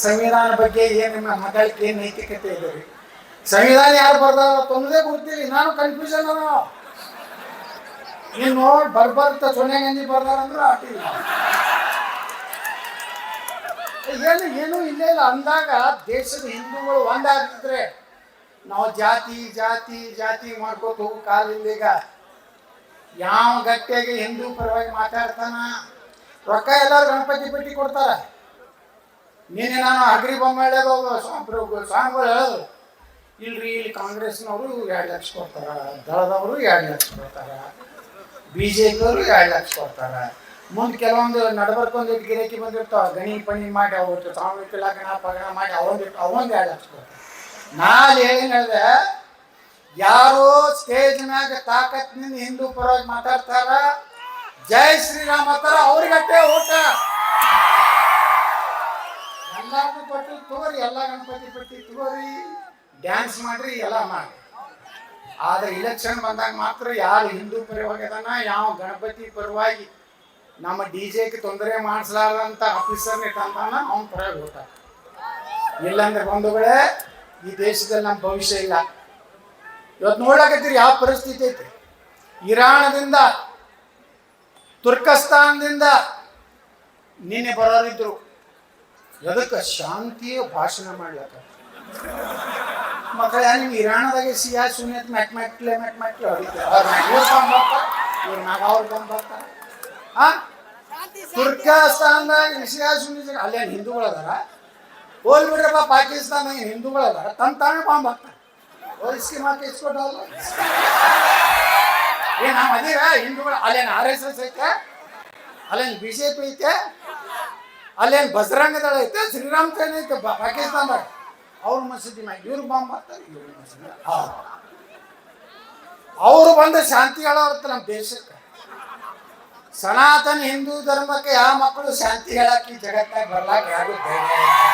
ಸಂವಿಧಾನ ಬಗ್ಗೆ ಏನು ನಿಮ್ಮ ಏನು ನೈತಿಕತೆ ಇದೆ ಸಂವಿಧಾನ ಯಾರು ಬರ್ದಾರ ತೊಂದರೆ ಗೊತ್ತಿಲ್ಲ ನಾನು ಕನ್ಫ್ಯೂಷನ್ ಅದ ನೀನು ನೋಡಿ, ಬರ್ಬರ್ತ ಸೋನಿಯಾ ಗಾಂಧಿ ಬರ್ದಾರ ಅಂದ್ರ ಆಟಿಲ್ಲ ಏನು ಏನು ಇಲ್ಲೇ ಇಲ್ಲ. ಅಂದಾಗ ದೇಶದ ಹಿಂದೂಗಳು ಒಂದಾಗ್ತಿದ್ರೆ ನಾವು ಜಾತಿ ಜಾತಿ ಜಾತಿ ಮಾಡ್ಕೋತ ಹೋಗೋ ಕಾಲ ಈಗ ಯಾವ ಗಟ್ಟಿಯಾಗಿ ಹಿಂದೂ ಪರವಾಗಿ ಮಾತಾಡ್ತಾನ? ರೊಕ್ಕ ಎಲ್ಲರೂ ಗಣಪತಿ ಪಟ್ಟಿ ಕೊಡ್ತಾರ. ನಿನ್ನೆ ನಾನು ಅಗ್ರಿ ಬೊಮ್ಮಳ್ಳಿಯಾಗ ಸ್ವಾಮಿಗಳು ಹೇಳೋದು, ಇಲ್ರಿ, ಇಲ್ಲಿ ಕಾಂಗ್ರೆಸ್ನವರು ಎರಡು ಲಕ್ಷ ಕೊಡ್ತಾರ, ದಳದವರು ಎರಡು ಲಕ್ಷ ಕೊಡ್ತಾರ ಬಿ ಜೆ ಪಿಯವರು ಎರಡು ಲಕ್ಷ ಕೊಡ್ತಾರ. ಮುಂದೆ ಕೆಲವೊಂದು ನಡಬರ್ಕೊಂದು ಗಿರಾಕಿ ಬಂದಿರ್ತಾವ, ಗಣಿ ಪಣಿ ಮಾಡಿ ಅವ್ರು ತಾವು ಗಣ ಪಗಣ ಮಾಡಿ ಅವೊಂದು ಅವೊಂದು ಎರಡು ಲಕ್ಷ ಕೊಡ್ತಾರೆ. ನಾನು ಏನು ಹೇಳಿದೆ, ಯಾರೋ ಸ್ಟೇಜ್ ಮ್ಯಾಗ ತಾಕತ್ನಿಂದ ಹಿಂದೂ ಪರವಾಗಿ ಮಾತಾಡ್ತಾರ, ಜೈ ಶ್ರೀರಾಮ್ ಅಂತಾರ, ಅವ್ರಿಗಟ್ಟೆ ಊಟ. ಎಲ್ಲಾರ್ಗೂ ಪಟ್ಟಿ ತಗೋರಿ ಎಲ್ಲ ಗಣಪತಿ ಪಟ್ಟಿ ತಗೋರಿ ಡ್ಯಾನ್ಸ್ ಮಾಡ್ರಿ, ಎಲ್ಲ ಮಾಡಿ ಆದ್ರೆ ಇಲೆಕ್ಷನ್ ಬಂದಾಗ ಮಾತ್ರ ಯಾರು ಹಿಂದೂ ಪರವಾಗಿ ಅದಾನ ಯಾವ ಗಣಪತಿ ಪರವಾಗಿ ನಮ್ಮ ಡಿ ಜೆಗೆ ತೊಂದರೆ ಮಾಡಿಸ್ಲಾರ್ದಂತ ಆಫೀಸರ್ ಇಟ್ಟಂತಾನ ಅವ್ನ ಪರವಾಗಿ ಊಟ ಇಲ್ಲಂದ್ರೆ ಬಂಧುಗಳೇ, ಈ ದೇಶದಲ್ಲಿ ನಮ್ಮ ಭವಿಷ್ಯ ಇಲ್ಲ. ಇವತ್ತು ನೋಡಕತ್ತೀರಿ ಯಾವ ಪರಿಸ್ಥಿತಿ ಐತಿ? ಇರಾಣದಿಂದ ತುರ್ಕಸ್ತಾನದಿಂದ ನಿನ್ನೆ ಬರೋರಿದ್ರು. ಎದಕ್ಕೆ ಶಾಂತಿಯ ಭಾಷಣ ಮಾಡ್ಲಕ್ಕ. ಮಕ್ಕಳ ನಿಮ್ಗೆ ಇರಾಣದಾಗೆ ಸಿಯಾ, ಸುನಿಯತ್, ಮ್ಯಾಕ್ ಮ್ಯಾಕ್ಲೆ ಮ್ಯಾಕ್ ಮ್ಯಾಕ್ಲೆ ಹೊಡಿತಾರೆ ಅವ್ರ ಮ್ಯಾಗ ಇವ್ರು ಬಂದ್ ಬರ್ತಾರೆ. ಇವ್ರ ಮ್ಯಾಗ ಅವ್ರು ಬಂದ್ ಬರ್ತಾರೆ. ಆ? ತುರ್ಕಸ್ತಾನದಾಗ ಸಿಯಾ ಸುನಿ ಅಲ್ಲೇನು ಹಿಂದೂಗಳು ಅದಾರ? ಹೋಲ್ ಬಿಡ್ರಪ್ಪ ಪಾಕಿಸ್ತಾನ ಹಿಂದೂಗಳು ಅದಾರ? ತಮ್ಮ ತಾನೇ ಬಾಂಬ್ ಹಾಕ್ತಾರೆ ಓ ಸ್ಕೀಮ್ ಹಾಕಿ ಏ, ನಾವು ಅದೀರ ಹಿಂದೂಗಳು? ಅಲ್ಲೇನು ಆರ್ ಎಸ್ ಎಸ್ ಐತೆ? ಅಲ್ಲೇನು ಬಿ ಜೆ ಪಿ ಐತೆ? ಅಲ್ಲೇನು ಬಜರಂಗದಳ ಐತೆ? ಶ್ರೀರಾಮ್ ಸೇನೆ ಐತೆ ಪಾಕಿಸ್ತಾನ ಪಾಕಿಸ್ತಾನದಾಗ ಅವ್ರ ಮಸೀದಿ ಮ್ಯಾಗ ಇವ್ರು ಬಾಂಬ್ ಹಾಕ್ತಾರೆ ಇವ್ರ ಮಸೀದಿ. ಅವರು ಬಂದು ಶಾಂತಿ ಹೇಳೋರ್ತ ನಮ್ಮ ದೇಶಕ್ಕೆ. ಸನಾತನ ಹಿಂದೂ ಧರ್ಮಕ್ಕೆ ಯಾವ ಮಕ್ಕಳು ಶಾಂತಿ ಹೇಳಕ್ಕೆ ಜಗತ್ತಾಗ ಬರ್ಲಾಕ ಯಾರು ಧೈರ್ಯ.